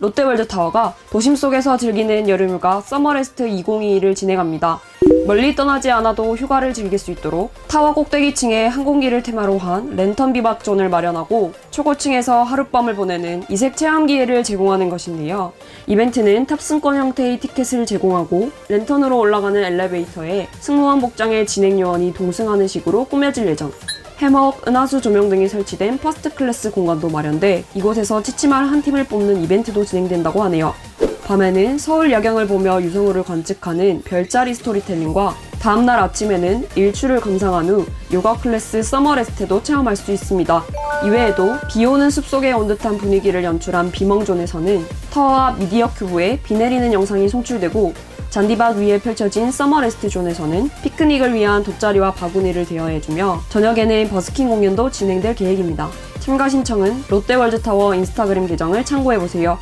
롯데월드 타워가 도심 속에서 즐기는 여름휴가 서머레스트 2022를 진행합니다. 멀리 떠나지 않아도 휴가를 즐길 수 있도록 타워 꼭대기층에 항공기를 테마로 한 랜턴 비박존을 마련하고 초고층에서 하룻밤을 보내는 이색 체험 기회를 제공하는 것인데요. 이벤트는 탑승권 형태의 티켓을 제공하고 랜턴으로 올라가는 엘리베이터에 승무원 복장의 진행 요원이 동승하는 식으로 꾸며질 예정. 해먹, 은하수 조명 등이 설치된 퍼스트 클래스 공간도 마련돼 이곳에서 치치말 한 팀을 뽑는 이벤트도 진행된다고 하네요. 밤에는 서울 야경을 보며 유성우를 관측하는 별자리 스토리텔링과 다음날 아침에는 일출을 감상한 후 요가 클래스 서머레스트도 체험할 수 있습니다. 이외에도 비 오는 숲속에 온 듯한 분위기를 연출한 비멍존에서는 터와 미디어 큐브에 비 내리는 영상이 송출되고 잔디밭 위에 펼쳐진 서머레스트 존에서는 피크닉을 위한 돗자리와 바구니를 대여해주며 저녁에는 버스킹 공연도 진행될 계획입니다. 참가 신청은 롯데월드타워 인스타그램 계정을 참고해보세요.